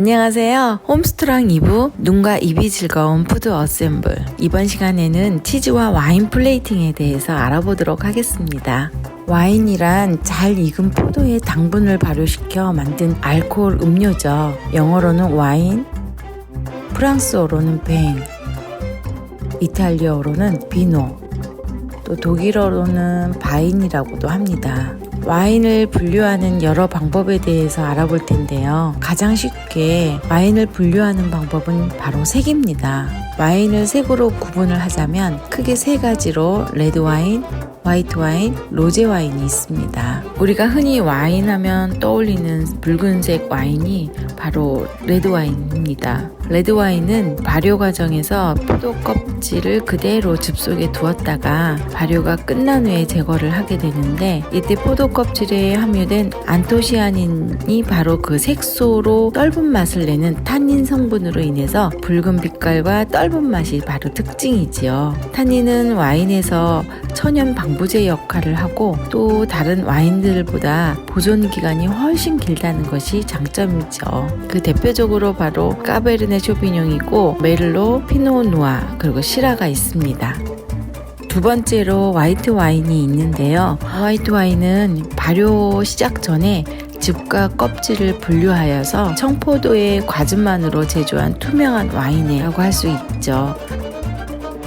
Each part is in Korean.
안녕하세요. 홈스토랑 2부 눈과 입이 즐거운 푸드 어셈블. 이번 시간에는 치즈와 와인 플레이팅에 대해서 알아보도록 하겠습니다. 와인이란 잘 익은 포도의 당분을 발효시켜 만든 알코올 음료죠. 영어로는 와인, 프랑스어로는 뱅, 이탈리아어로는 비노, 또 독일어로는 바인이라고도 합니다. 와인을 분류하는 여러 방법에 대해서 알아볼 텐데요. 가장 쉽게 와인을 분류하는 방법은 바로 색입니다. 와인을 색으로 구분을 하자면 크게 세 가지로 레드 와인, 화이트 와인, 로제 와인이 있습니다. 우리가 흔히 와인 하면 떠올리는 붉은색 와인이 바로 레드 와인입니다. 레드 와인은 발효 과정에서 포도 껍질을 그대로 즙 속에 두었다가 발효가 끝난 후에 제거를 하게 되는데 이때 포도 껍질에 함유된 안토시아닌이 바로 그 색소로 떫은 맛을 내는 탄닌 성분으로 인해서 붉은 빛깔과 떫은 맛이 바로 특징이지요. 탄닌은 와인에서 천연 방부제 역할을 하고 또 다른 와인들보다 보존 기간이 훨씬 길다는 것이 장점이죠. 그 대표적으로 바로 까베르네 쇼비뇽이고 메를로, 피노누아 그리고 시라가 있습니다. 두 번째로 화이트 와인이 있는데요. 화이트 와인은 발효 시작 전에 즙과 껍질을 분류하여서 청포도의 과즙만으로 제조한 투명한 와인이라고 할 수 있죠.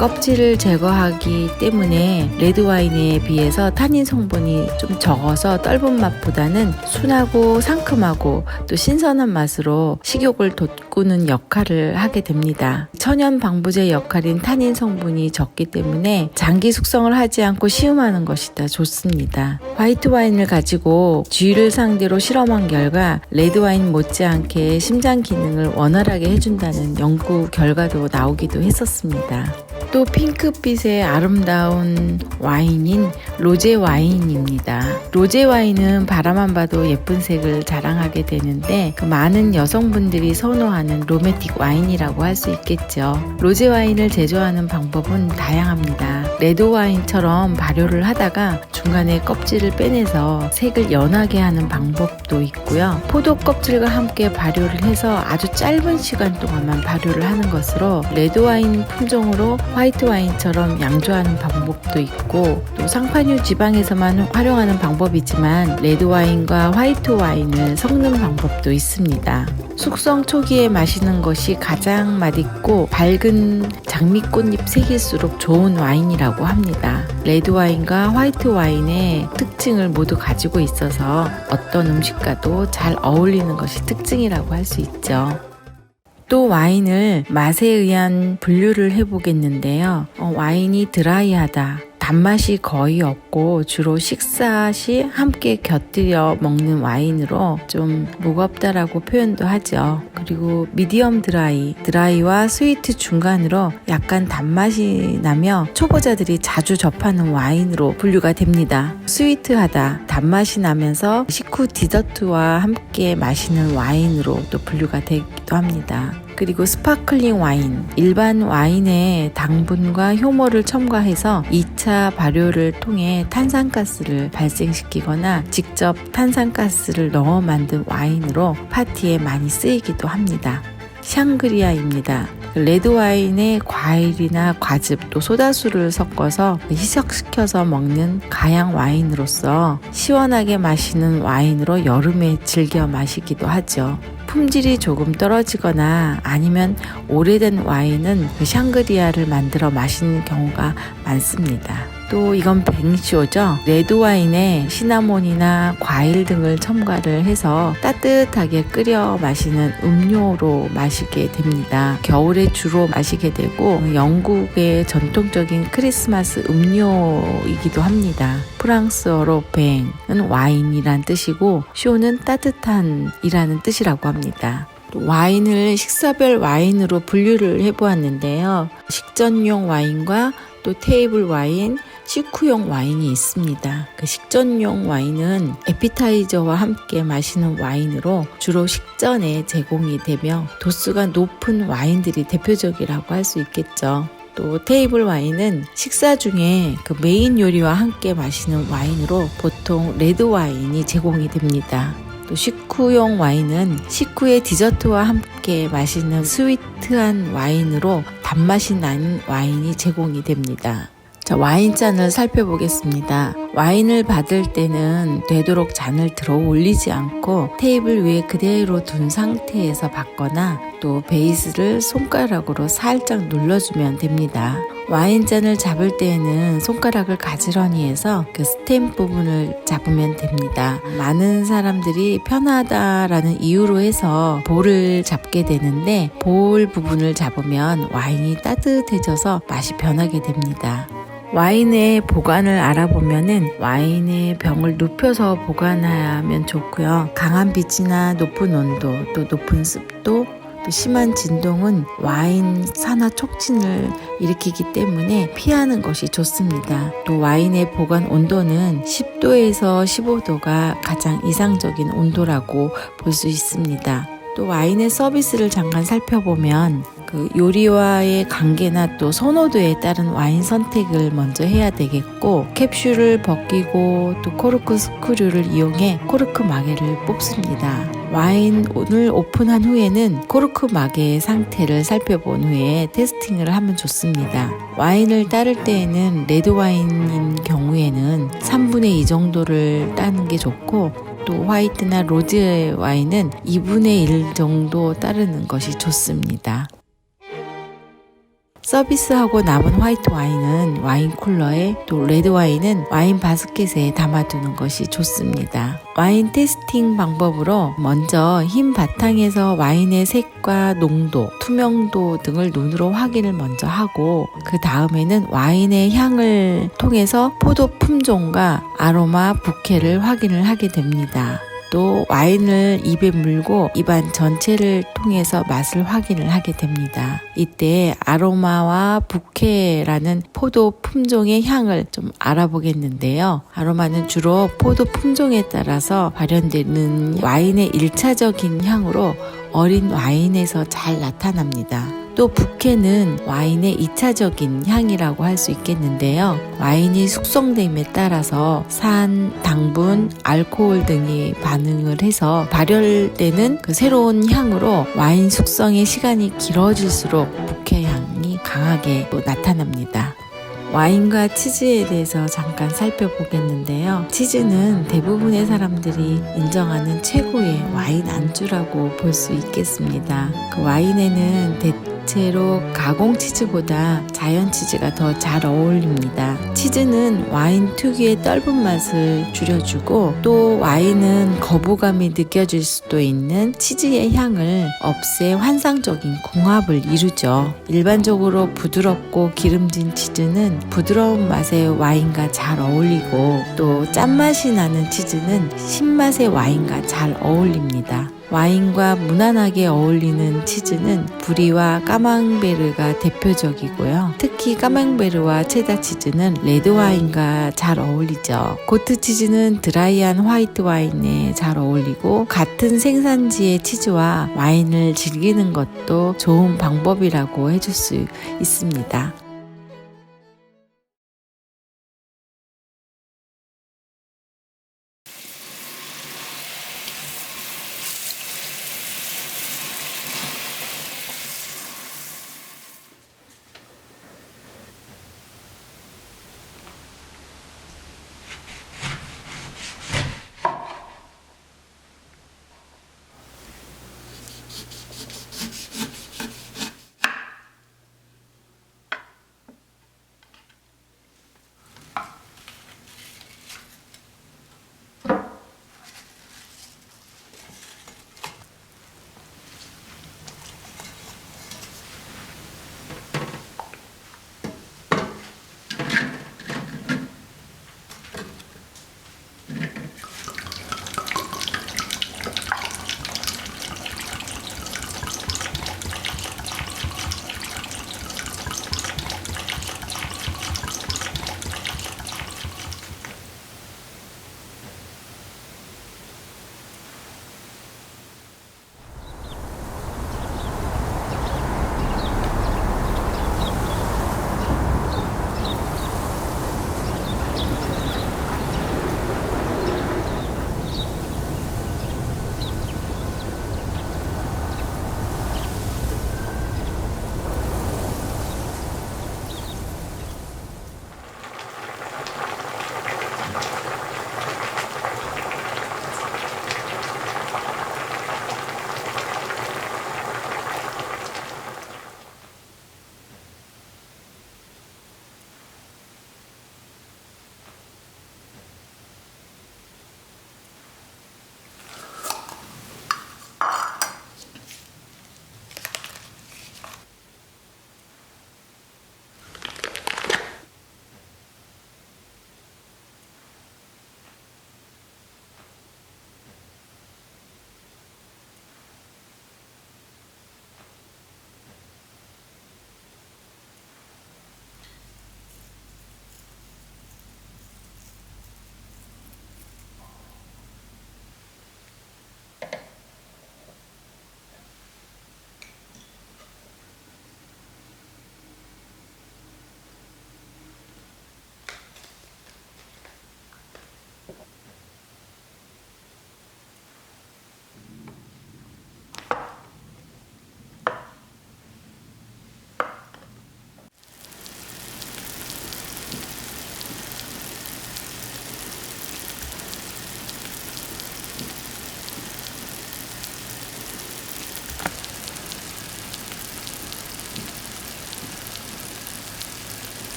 껍질을 제거하기 때문에 레드 와인에 비해서 탄닌 성분이 좀 적어서 떫은 맛보다는 순하고 상큼하고 또 신선한 맛으로 식욕을 돋구는 역할을 하게 됩니다. 천연 방부제 역할인 탄닌 성분이 적기 때문에 장기 숙성을 하지 않고 시음하는 것이 더 좋습니다. 화이트 와인을 가지고 쥐를 상대로 실험한 결과 레드 와인 못지않게 심장 기능을 원활하게 해준다는 연구 결과도 나오기도 했었습니다. 또 핑크빛의 아름다운 와인인 로제 와인입니다. 로제 와인은 바라만 봐도 예쁜 색을 자랑하게 되는데 그 많은 여성분들이 선호하는 로맨틱 와인이라고 할 수 있겠죠. 로제 와인을 제조하는 방법은 다양합니다. 레드 와인처럼 발효를 하다가 중간에 껍질을 빼내서 색을 연하게 하는 방법도 있고요. 포도 껍질과 함께 발효를 해서 아주 짧은 시간 동안만 발효를 하는 것으로 레드 와인 품종으로 화이트 와인처럼 양조하는 방법도 있고 또 상파뉴 지방에서만 활용하는 방법이지만 레드 와인과 화이트 와인을 섞는 방법도 있습니다. 숙성 초기에 마시는 것이 가장 맛있고 밝은 장미꽃잎 색일수록 좋은 와인이라고 합니다. 레드 와인과 화이트 와인의 특징을 모두 가지고 있어서 어떤 음식과도 잘 어울리는 것이 특징이라고 할 수 있죠. 또 와인을 맛에 의한 분류를 해보겠는데요. 어, 와인이 드라이하다. 단맛이 거의 없고 주로 식사 시 함께 곁들여 먹는 와인으로 좀 무겁다라고 표현도 하죠. 그리고 미디엄 드라이, 드라이와 스위트 중간으로 약간 단맛이 나며 초보자들이 자주 접하는 와인으로 분류가 됩니다. 스위트하다, 단맛이 나면서 식후 디저트와 함께 마시는 와인으로 또 분류가 되기도 합니다. 그리고 스파클링 와인, 일반 와인에 당분과 효모를 첨가해서 2차 발효를 통해 탄산가스를 발생시키거나 직접 탄산가스를 넣어 만든 와인으로 파티에 많이 쓰이기도 합니다. 샹그리아입니다. 레드 와인에 과일이나 과즙 또 소다수를 섞어서 희석시켜서 먹는 가양 와인으로서 시원하게 마시는 와인으로 여름에 즐겨 마시기도 하죠. 품질이 조금 떨어지거나 아니면 오래된 와인은 그 샹그리아를 만들어 마시는 경우가 많습니다. 또 이건 뱅쇼죠. 레드 와인에 시나몬이나 과일 등을 첨가를 해서 따뜻하게 끓여 마시는 음료로 마시게 됩니다. 겨울에 주로 마시게 되고 영국의 전통적인 크리스마스 음료이기도 합니다. 프랑스어로 뱅은 와인이란 뜻이고 쇼는 따뜻한이라는 뜻이라고 합니다. 와인을 식사별 와인으로 분류를 해보았는데요. 식전용 와인과 또 테이블 와인, 식후용 와인이 있습니다. 그 식전용 와인은 에피타이저와 함께 마시는 와인으로 주로 식전에 제공이 되며 도수가 높은 와인들이 대표적이라고 할 수 있겠죠. 또 테이블 와인은 식사 중에 그 메인 요리와 함께 마시는 와인으로 보통 레드 와인이 제공이 됩니다. 또 식후용 와인은 식후의 디저트와 함께 마시는 스위트한 와인으로 단맛이 나는 와인이 제공이 됩니다. 자, 와인잔을 살펴보겠습니다. 와인을 받을 때는 되도록 잔을 들어 올리지 않고 테이블 위에 그대로 둔 상태에서 받거나 또 베이스를 손가락으로 살짝 눌러주면 됩니다. 와인잔을 잡을 때에는 손가락을 가지런히 해서 그 스템 부분을 잡으면 됩니다. 많은 사람들이 편하다라는 이유로 해서 볼을 잡게 되는데 볼 부분을 잡으면 와인이 따뜻해져서 맛이 변하게 됩니다. 와인의 보관을 알아보면은 와인의 병을 눕혀서 보관하면 좋고요. 강한 빛이나 높은 온도, 또 높은 습도, 또 심한 진동은 와인 산화 촉진을 일으키기 때문에 피하는 것이 좋습니다. 또 와인의 보관 온도는 10도에서 15도가 가장 이상적인 온도라고 볼 수 있습니다. 또 와인의 서비스를 잠깐 살펴보면 그 요리와의 관계나 또 선호도에 따른 와인 선택을 먼저 해야 되겠고 캡슐을 벗기고 또 코르크 스크류를 이용해 코르크 마개를 뽑습니다. 와인을 오픈한 후에는 코르크 마개의 상태를 살펴본 후에 테스팅을 하면 좋습니다. 와인을 따를 때에는 레드 와인인 경우에는 3분의 2 정도를 따는 게 좋고 또 화이트나 로즈 와인은 2분의 1 정도 따르는 것이 좋습니다. 서비스하고 남은 화이트 와인은 와인 쿨러에 또 레드 와인은 와인 바스켓에 담아두는 것이 좋습니다. 와인 테스팅 방법으로 먼저 흰 바탕에서 와인의 색과 농도, 투명도 등을 눈으로 확인을 먼저 하고 그 다음에는 와인의 향을 통해서 포도 품종과 아로마 부케를 확인을 하게 됩니다. 또 와인을 입에 물고 입안 전체를 통해서 맛을 확인을 하게 됩니다. 이때 아로마와 부케라는 포도 품종의 향을 좀 알아보겠는데요. 아로마는 주로 포도 품종에 따라서 발현되는 와인의 일차적인 향으로 어린 와인에서 잘 나타납니다. 또 부케는 와인의 2차적인 향이라고 할 수 있겠는데요. 와인이 숙성됨에 따라서 산, 당분, 알코올 등이 반응을 해서 발열되는 그 새로운 향으로 와인 숙성의 시간이 길어질수록 부케 향이 강하게 또 나타납니다. 와인과 치즈에 대해서 잠깐 살펴보겠는데요. 치즈는 대부분의 사람들이 인정하는 최고의 와인 안주라고 볼 수 있겠습니다. 그 와인에는 대체로 가공 치즈보다 자연 치즈가 더 잘 어울립니다. 치즈는 와인 특유의 떫은 맛을 줄여주고 또 와인은 거부감이 느껴질 수도 있는 치즈의 향을 없애 환상적인 궁합을 이루죠. 일반적으로 부드럽고 기름진 치즈는 부드러운 맛의 와인과 잘 어울리고 또 짠맛이 나는 치즈는 신맛의 와인과 잘 어울립니다. 와인과 무난하게 어울리는 치즈는 부리와 까망베르가 대표적이고요. 특히 까망베르와 체다 치즈는 레드 와인과 잘 어울리죠. 고트 치즈는 드라이한 화이트 와인에 잘 어울리고 같은 생산지의 치즈와 와인을 즐기는 것도 좋은 방법이라고 해줄 수 있습니다.